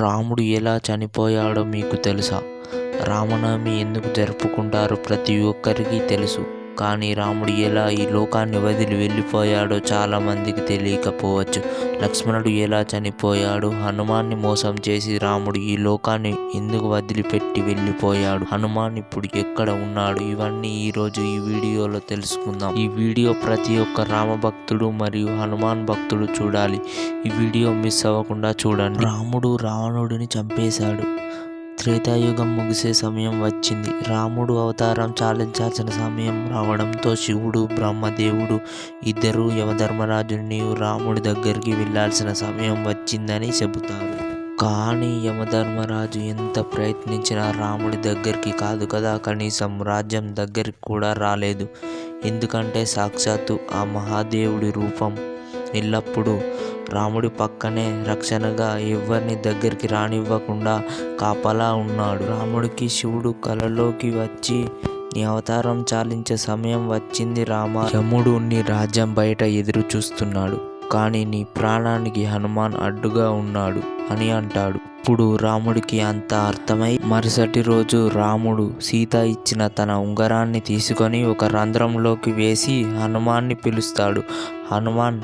రాముడు ఎలా చనిపోయాడో మీకు తెలుసా? రామనవమి ఎందుకు జరుపుకుంటారో ప్రతి ఒక్కరికి తెలుసు. కానీ రాముడు ఎలా ఈ లోకాన్ని వదిలి వెళ్ళిపోయాడో చాలామందికి తెలియకపోవచ్చు. లక్ష్మణుడు ఎలా చనిపోయాడు? హనుమాన్ని మోసం చేసి రాముడు ఈ లోకాన్ని ఎందుకు వదిలిపెట్టి వెళ్ళిపోయాడు? హనుమాన్ ఇప్పుడు ఎక్కడ ఉన్నాడు? ఇవన్నీ ఈరోజు ఈ వీడియోలో తెలుసుకుందాం. ఈ వీడియో ప్రతి ఒక్క రామ భక్తుడు మరియు హనుమాన్ భక్తుడు చూడాలి. ఈ వీడియో మిస్ అవ్వకుండా చూడండి. రాముడు రావణుడిని చంపేశాడు. త్రేతాయుగం ముగిసే సమయం వచ్చింది. రాముడు అవతారం చాలించాల్సిన సమయం రావడంతో శివుడు బ్రహ్మదేవుడు ఇద్దరు యమధర్మరాజుని రాముడి దగ్గరికి వెళ్ళాల్సిన సమయం వచ్చిందని చెబుతారు. కానీ యమధర్మరాజు ఎంత ప్రయత్నించినా రాముడి దగ్గరికి కాదు కదా కనీసం రాజ్యం దగ్గరికి కూడా రాలేదు. ఎందుకంటే సాక్షాత్తు ఆ మహాదేవుడి రూపం ఎల్లప్పుడూ రాముడి పక్కనే రక్షణగా ఎవరిని దగ్గరికి రానివ్వకుండా కాపలా ఉన్నాడు. రాముడికి శివుడు కలలోకి వచ్చి నీ అవతారం చాలించే సమయం వచ్చింది రామ. యముడు నీ రాజ్యం బయట ఎదురు చూస్తున్నాడు కానీ నీ ప్రాణానికి హనుమాన్ అడ్డుగా ఉన్నాడు అని అంటాడు. ఇప్పుడు రాముడికి అంత అర్థమై మరుసటి రోజు రాముడు సీత ఇచ్చిన తన ఉంగరాన్ని తీసుకొని ఒక రంధ్రంలోకి వేసి హనుమాన్ని పిలుస్తాడు. హనుమాన్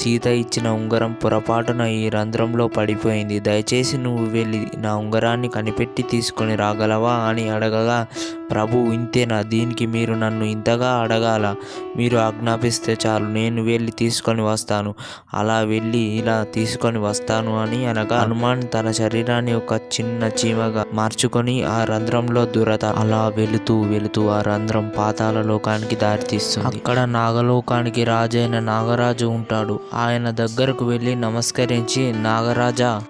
సీత ఇచ్చిన ఉంగరం పొరపాటున ఈ రంధ్రంలో పడిపోయింది. దయచేసి నువ్వు వెళ్ళి నా ఉంగరాన్ని కనిపెట్టి తీసుకొని రాగలవా అని అడగగా ప్రభు ఇంతేనా? దీనికి మీరు నన్ను ఇంతగా అడగాల? మీరు ఆజ్ఞాపిస్తే చాలు నేను వెళ్ళి తీసుకొని వస్తాను. అలా వెళ్ళి ఇలా తీసుకొని వస్తాను అని అనగా హనుమాన్ తన శరీరాన్ని ఒక చిన్న చీమగా మార్చుకొని ఆ రంధ్రంలో దూరత. అలా వెళుతూ వెళుతూ ఆ రంధ్రం పాతాల లోకానికి దారితీస్తుంది. అక్కడ నాగలోకానికి రాజైన నాగరాజు ఉంటాడు. ఆయన దగ్గరకు వెళ్ళి నమస్కరించి నాగరాజా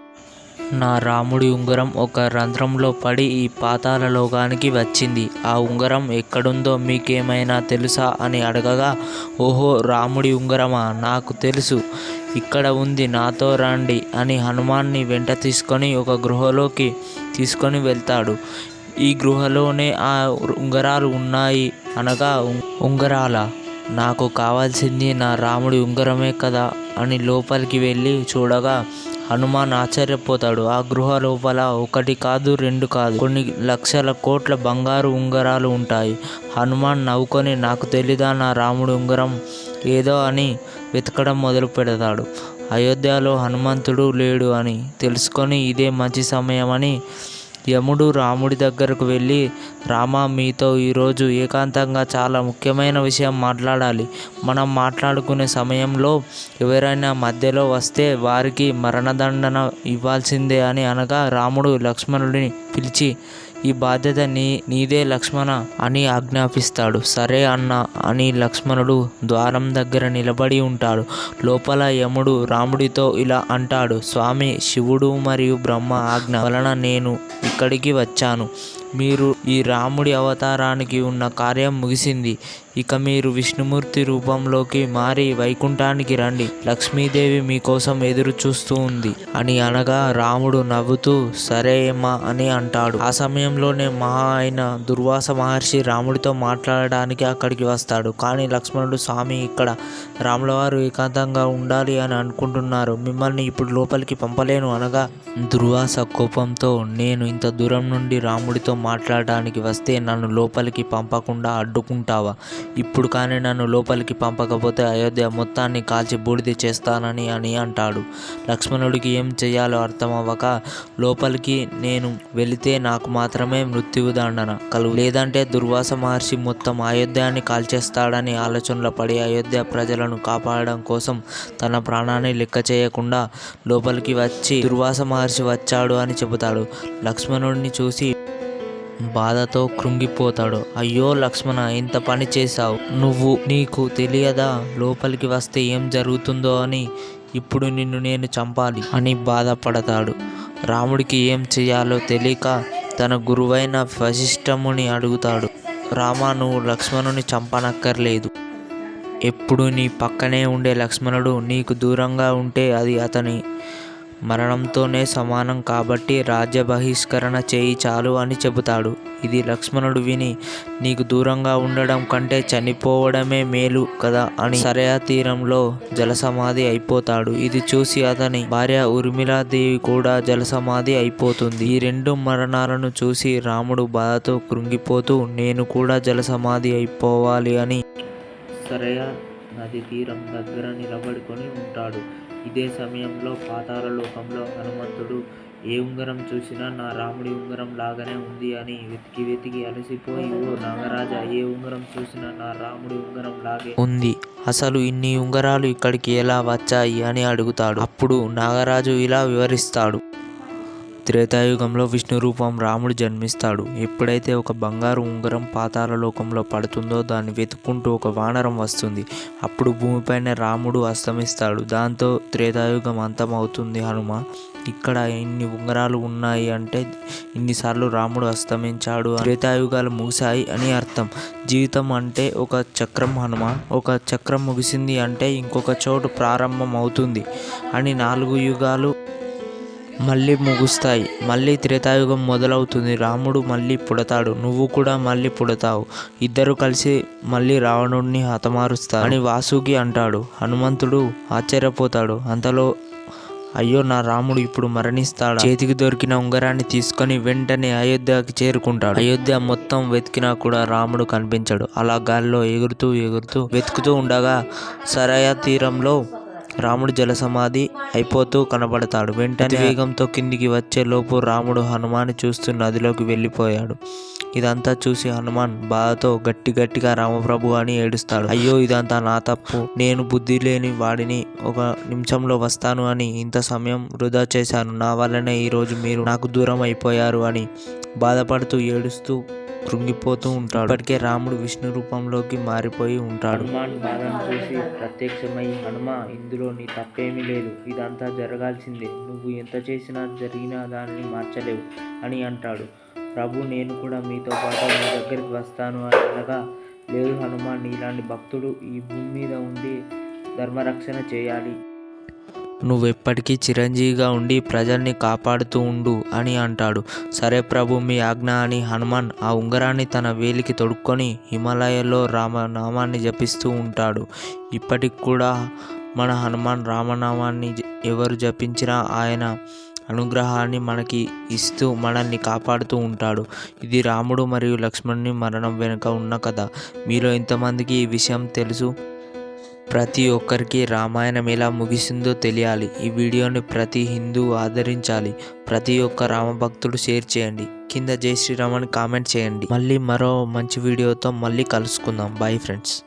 నా రాముడి ఉంగరం ఒక రంధ్రంలో పడి ఈ పాతాల లోకానికి వచ్చింది. ఆ ఉంగరం ఎక్కడుందో మీకేమైనా తెలుసా? అని అడగగా ఓహో రాముడి ఉంగరమా? నాకు తెలుసు. ఇక్కడ ఉంది నాతో రండి అని హనుమాన్ని వెంట తీసుకొని ఒక గృహలోకి తీసుకొని వెళ్తాడు. ఈ గృహలోనే ఆ ఉంగరాలు ఉన్నాయి అనగా ఉంగరాల నాకు కావాల్సింది నా రాముడి ఉంగరమే కదా అని లోపలికి వెళ్ళి చూడగా హనుమాన్ ఆశ్చర్యపోతాడు. ఆ గృహ లోపల ఒకటి కాదు రెండు కాదు. కొన్ని లక్షల కోట్ల బంగారు ఉంగరాలు ఉంటాయి. హనుమాన్ నవ్వుకొని నాకు తెలీదా నా రాముడి ఉంగరం? ఏదో అని వెతకడం మొదలు పెడతాడు. అయోధ్యలో హనుమంతుడు లేడు అని తెలుసుకొని ఇదే మంచి సమయం అని యముడు రాముడి దగ్గరకు వెళ్ళి రామ మీతో ఈరోజు ఏకాంతంగా చాలా ముఖ్యమైన విషయం మాట్లాడాలి. మనం మాట్లాడుకునే సమయంలో ఎవరైనా మధ్యలో వస్తే వారికి మరణదండన ఇవ్వాల్సిందే అని అనగా రాముడు లక్ష్మణుడిని పిలిచి ఈ బాధ్యత నీ నీదే లక్ష్మణ అని ఆజ్ఞాపిస్తాడు. సరే అన్న అని లక్ష్మణుడు ద్వారం దగ్గర నిలబడి ఉంటాడు. లోపల యముడు రాముడితో ఇలా అంటాడు స్వామి శివుడు మరియు బ్రహ్మ ఆజ్ఞ వలన నేను ఇక్కడికి వచ్చాను. మీరు ఈ రాముడి అవతారానికి ఉన్న కార్యం ముగిసింది. ఇక మీరు విష్ణుమూర్తి రూపంలోకి మారి వైకుంఠానికి రండి. లక్ష్మీదేవి మీకోసం ఎదురు చూస్తూ ఉంది. అని అనగా రాముడు నవ్వుతూ సరేమా అని అంటాడు. ఆ సమయంలోనే మహా అయిన దుర్వాస మహర్షి రాముడితో మాట్లాడడానికి అక్కడికి వస్తాడు. కానీ లక్ష్మణుడు స్వామి ఇక్కడ రాములవారు ఏకాంతంగా ఉండాలి అని అనుకుంటున్నారు. మిమ్మల్ని ఇప్పుడు లోపలికి పంపలేను అనగా దుర్వాస కోపంతో నేను ఇంత దూరం నుండి రాముడితో మాట్లాడడానికి వస్తే నన్ను లోపలికి పంపకుండా అడ్డుకుంటావా? ఇప్పుడు కానీ నన్ను లోపలికి పంపకపోతే అయోధ్య మొత్తాన్ని కాల్చి బూడిద చేస్తానని అని అంటాడు. లక్ష్మణుడికి ఏం చేయాలో అర్థమవ్వక లోపలికి నేను వెళితే నాకు మాత్రమే మృత్యుదండన కలుగు. లేదంటే దుర్వాస మహర్షి మొత్తం అయోధ్యాన్ని కాల్చేస్తాడని ఆలోచనలో పడి అయోధ్య ప్రజలను కాపాడడం కోసం తన ప్రాణాన్ని లెక్క చేయకుండా లోపలికి వచ్చి దుర్వాస మహర్షి వచ్చాడు అని చెబుతాడు. లక్ష్మణుడిని చూసి బాధతో కృంగిపోతాడు. అయ్యో లక్ష్మణ ఇంత పని చేశావు. నువ్వు నీకు తెలియదా లోపలికి వస్తే ఏం జరుగుతుందో అని? ఇప్పుడు నిన్ను నేను చంపాలి అని బాధపడతాడు. రాముడికి ఏం చేయాలో తెలియక తన గురువైన వశిష్ఠముని అడుగుతాడు. రామా నువ్వు లక్ష్మణుని చంపనక్కర్లేదు. ఎప్పుడు నీ పక్కనే ఉండే లక్ష్మణుడు నీకు దూరంగా ఉంటే అది అతని మరణంతోనే సమానం కాబట్టి రాజ్య బహిష్కరణ చేయి చాలు అని చెబుతాడు. ఇది లక్ష్మణుడు విని నీకు దూరంగా ఉండడం కంటే చనిపోవడమే మేలు కదా అని సరయా తీరంలో జలసమాధి అయిపోతాడు. ఇది చూసి అతని భార్య ఉర్మిళాదేవి కూడా జలసమాధి అయిపోతుంది. ఈ రెండు మరణాలను చూసి రాముడు బాధతో కృంగిపోతూ నేను కూడా జలసమాధి అయిపోవాలి అని సరయా నది తీరం దగ్గర నిలబడుకొని ఉంటాడు. ఇదే సమయంలో పాతాళ లోకంలో హనుమంతుడు ఏ ఉంగరం చూసినా నా రాముడి ఉంగరం లాగానే ఉంది అని వెతికి వెతికి అలసిపోయి ఓ నాగరాజా ఏ ఉంగరం చూసినా నా రాముడి ఉంగరం లాగే ఉంది. అసలు ఇన్ని ఉంగరాలు ఇక్కడికి ఎలా వచ్చాయి? అని అడుగుతాడు. అప్పుడు నాగరాజు ఇలా వివరిస్తాడు. త్రేతాయుగంలో విష్ణు రూపం రాముడు జన్మిస్తాడు. ఎప్పుడైతే ఒక బంగారు ఉంగరం పాతాళలోకంలో పడుతుందో దాన్ని వెతుక్కుంటూ ఒక వానరం వస్తుంది. అప్పుడు భూమిపైన రాముడు అస్తమిస్తాడు. దాంతో త్రేతాయుగం అంతమవుతుంది హనుమ. ఇక్కడ ఇన్ని ఉంగరాలు ఉన్నాయి అంటే ఇన్నిసార్లు రాముడు అస్తమించాడు త్రేతాయుగాలు ముగిశాయి అని అర్థం. జీవితం అంటే ఒక చక్రం హనుమ. ఒక చక్రం ముగిసింది అంటే ఇంకొక చోటు ప్రారంభం అవుతుంది అని నాలుగు యుగాలు మళ్ళీ ముగుస్తాయి. మళ్ళీ త్రేతాయుగం మొదలవుతుంది. రాముడు మళ్ళీ పుడతాడు. నువ్వు కూడా మళ్ళీ పుడతావు. ఇద్దరు కలిసి మళ్ళీ రావణుడిని హతమారుస్తారు. అని వాసుకి అంటాడు. హనుమంతుడు ఆశ్చర్యపోతాడు. అంతలో అయ్యో నా రాముడు ఇప్పుడు మరణిస్తాడు? చేతికి దొరికిన ఉంగరాన్ని తీసుకొని వెంటనే అయోధ్యకి చేరుకుంటాడు. అయోధ్య మొత్తం వెతికినా కూడా రాముడు కనిపించడు. అలా గాల్లో ఎగురుతూ ఎగురుతూ వెతుకుతూ ఉండగా సరయ తీరంలో రాముడు జలసమాధి అయిపోతూ కనబడతాడు. వెంటనే వేగంతో కిందికి వచ్చే లోపు రాముడు హనుమాన్ని చూస్తూ నదిలోకి వెళ్ళిపోయాడు. ఇదంతా చూసి హనుమాన్ బాధతో గట్టి గట్టిగా రామప్రభు అని ఏడుస్తాడు. అయ్యో ఇదంతా నా తప్పు. నేను బుద్ధి లేని వాడిని ఒక నిమిషంలో వస్తాను అని ఇంత సమయం వృధా చేశాను. నా వల్లనే ఈరోజు మీరు నాకు దూరం అయిపోయారు అని బాధపడుతూ ఏడుస్తూ కృంగిపోతూ ఉంటాడు. ఇప్పటికే రాముడు విష్ణు రూపంలోకి మారిపోయి ఉంటాడు. హనుమాన్ బాధను చూసి ప్రత్యక్షమై హనుమ ఇందులో నీ తప్పేమీ లేదు. ఇదంతా జరగాల్సిందే. నువ్వు ఎంత చేసినా జరిగిన దానిని మార్చలేవు అని అంటాడు. ప్రభు నేను కూడా మీతో పాటు మీ దగ్గరికి వస్తాను అని అనగా లేదు హనుమాన్ నీలాంటి భక్తుడు ఈ భూమి మీద ఉండి ధర్మరక్షణ చేయాలి. నువ్వెప్పటికీ చిరంజీవిగా ఉండి ప్రజల్ని కాపాడుతూ ఉండు అని అంటాడు. సరే ప్రభు మీ ఆజ్ఞ అని హనుమాన్ ఆ ఉంగరాన్ని తన వేలికి తొడుక్కొని హిమాలయాల్లో రామనామాన్ని జపిస్తూ ఉంటాడు. ఇప్పటికి కూడా మన హనుమాన్ రామనామాన్ని ఎవరు జపించినా ఆయన అనుగ్రహాన్ని మనకి ఇస్తూ మనల్ని కాపాడుతూ ఉంటాడు. ఇది రాముడు మరియు లక్ష్మణుని మరణం వెనుక ఉన్న కథ. మీలో ఎంతమందికి ఈ విషయం తెలుసు? ప్రతి ఒక్కరికి రామాయణం ఎలా ముగిసిందో తెలియాలి. ఈ వీడియోని ప్రతి హిందూ ఆదరించాలి. ప్రతి ఒక్క రామభక్తుడు షేర్ చేయండి. కింద జై శ్రీరామ్ అని కామెంట్ చేయండి. మళ్ళీ మరో మంచి వీడియోతో మళ్ళీ కలుసుకుందాం. Bye friends.